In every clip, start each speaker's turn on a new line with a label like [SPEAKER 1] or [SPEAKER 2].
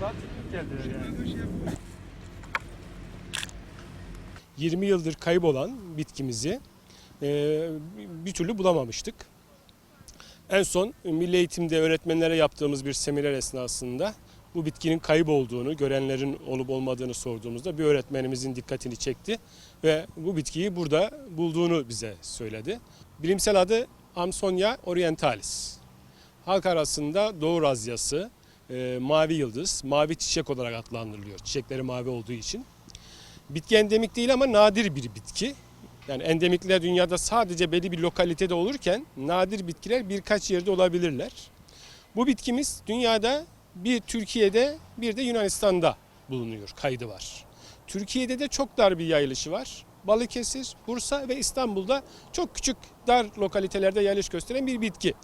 [SPEAKER 1] daha teknik geldiler yani.
[SPEAKER 2] 20 yıldır kaybolan bitkimizi e, bir türlü bulamamıştık. En son milli eğitimde öğretmenlere yaptığımız bir seminer esnasında bu bitkinin kayıp olduğunu, görenlerin olup olmadığını sorduğumuzda bir öğretmenimizin dikkatini çekti ve bu bitkiyi burada bulduğunu bize söyledi. Bilimsel adı Amsonia orientalis. Halk arasında Doğu Razyası, e, mavi yıldız, mavi çiçek olarak adlandırılıyor. Çiçekleri mavi olduğu için. Bitki endemik değil ama nadir bir bitki. Yani endemikler dünyada sadece belli bir lokalitede olurken nadir bitkiler birkaç yerde olabilirler. Bu bitkimiz dünyada bir Türkiye'de bir de Yunanistan'da bulunuyor, kaydı var. Türkiye'de de çok dar bir yayılışı var. Balıkesir, Bursa ve İstanbul'da çok küçük dar lokalitelerde yayılış gösteren bir bitki.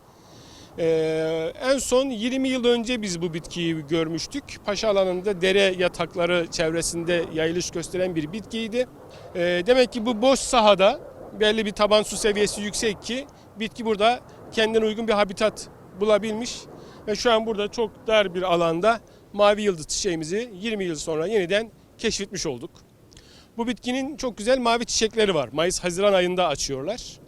[SPEAKER 2] Ee, en son 20 yıl önce biz bu bitkiyi görmüştük. Paşa alanında dere yatakları çevresinde yayılış gösteren bir bitkiydi. Ee, demek ki bu boş sahada belli bir taban su seviyesi yüksek ki bitki burada kendine uygun bir habitat bulabilmiş. Ve şu an burada çok dar bir alanda mavi yıldız çiçeğimizi 20 yıl sonra yeniden keşfetmiş olduk. Bu bitkinin çok güzel mavi çiçekleri var. Mayıs-Haziran ayında açıyorlar.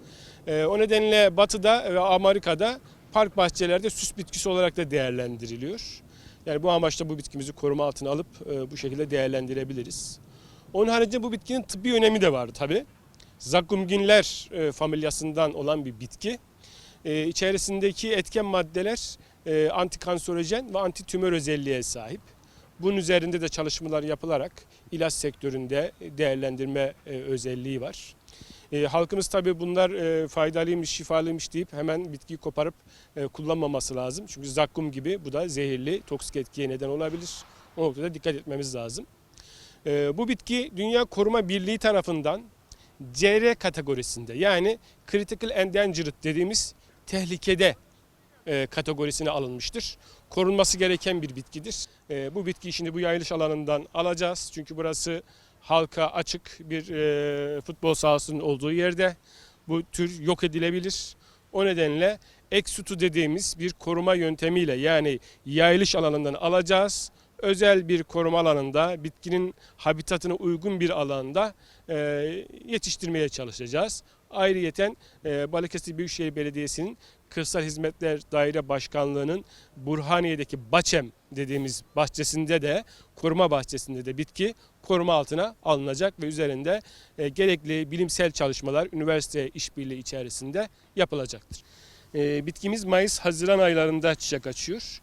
[SPEAKER 2] Ee, o nedenle batıda ve Amerika'da park bahçelerde süs bitkisi olarak da değerlendiriliyor. Yani bu amaçla bu bitkimizi koruma altına alıp e, bu şekilde değerlendirebiliriz. Onun haricinde bu bitkinin tıbbi önemi de var tabi. Zakkumginler e, familyasından olan bir bitki. E, içerisindeki etken maddeler e, antikanserojen ve antitümör özelliğe sahip. Bunun üzerinde de çalışmalar yapılarak ilaç sektöründe değerlendirme e, özelliği var. E, halkımız tabii bunlar e, faydalıymış, şifalıymış deyip hemen bitkiyi koparıp e, kullanmaması lazım. Çünkü zakkum gibi bu da zehirli, toksik etkiye neden olabilir. O noktada dikkat etmemiz lazım. E, bu bitki Dünya Koruma Birliği tarafından CR kategorisinde yani Critical Endangered dediğimiz tehlikede e, kategorisine alınmıştır. Korunması gereken bir bitkidir. E, bu bitkiyi şimdi bu yayılış alanından alacağız. Çünkü burası halka açık bir e, futbol sahasının olduğu yerde bu tür yok edilebilir. O nedenle eksutu dediğimiz bir koruma yöntemiyle yani yayılış alanından alacağız. Özel bir koruma alanında bitkinin habitatına uygun bir alanda e, yetiştirmeye çalışacağız. Ayrıyeten e, Balıkesir Büyükşehir Belediyesi'nin Kırsal Hizmetler Daire Başkanlığı'nın Burhaniye'deki Baçem dediğimiz bahçesinde de koruma bahçesinde de bitki koruma altına alınacak ve üzerinde e, gerekli bilimsel çalışmalar üniversite işbirliği içerisinde yapılacaktır. E, bitkimiz Mayıs-Haziran aylarında çiçek açıyor.